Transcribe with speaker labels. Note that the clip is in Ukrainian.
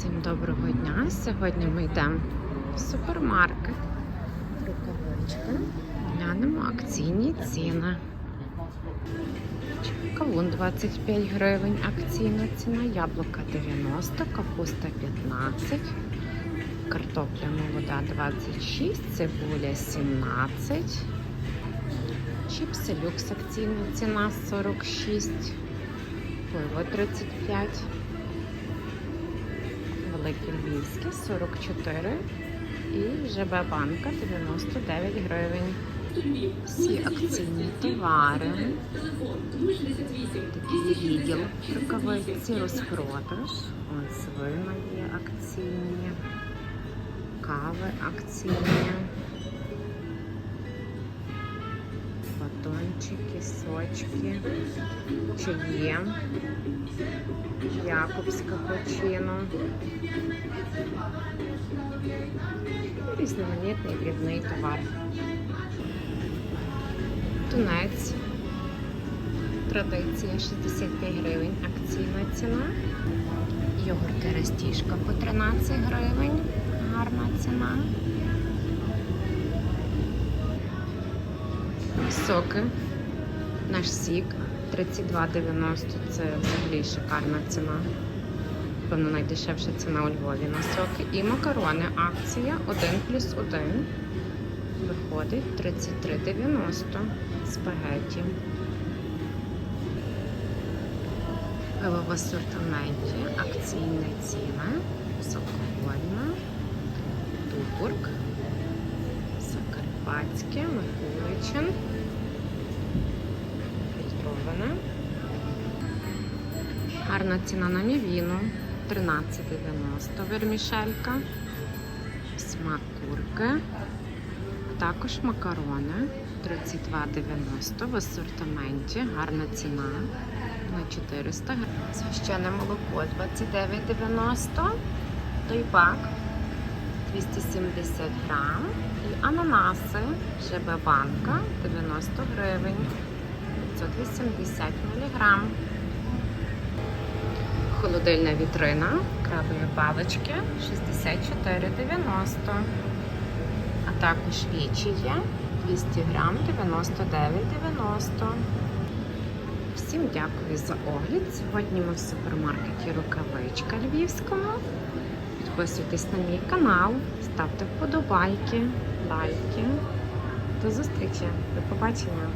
Speaker 1: Всім доброго дня. Сьогодні ми йдемо в супермаркет. Рукавичка. Глянемо акційні ціни. Кавун 25 гривень, акційна ціна, яблука 90, капуста 15, картопля молода 26, цибуля 17, чіпси люкс акційна ціна 46, пиво 35 великі львівські 44 і ЖБ банка 99 гривень. Всі акційні товари. Такий відділ рукавиці, розпродаж. Ось вина є акційні, кави акційні, батончики, сочки, чаї. Якобська почину. Різноманітний дрібний товар. Тунець. Традиція 65 гривень. Акційна ціна. Йогурти растіжка по 13 гривень. Гарна ціна. Соки. Наш сік 32,90 це взагалі шикарна ціна. Певно, найдешевша ціна у Львові на соки. І макарони. Акція 1 плюс 1. Виходить 33,90 спагеті. Пиво в асортименті. Акційна ціна. Соковольна. Тубург. Закарпатське, Микуличин. Гарна ціна на мівіну. 13,90 вермішелька, смак курки, також макарони. 32,90 в асортименті. Гарна ціна на 400 гривень. Священне молоко 29,90 Тойбак 270 грам. І ананаси. ЖБ банка 90 гривень. 580 мг. Холодильна вітрина крабові палички 64,90. А також вічі є 200 грам 99,90. Всім дякую за огляд. Сьогодні ми в супермаркеті Рукавичка Львівському. Підписуйтесь на мій канал, ставте вподобайки, лайки. До зустрічі, до побачення!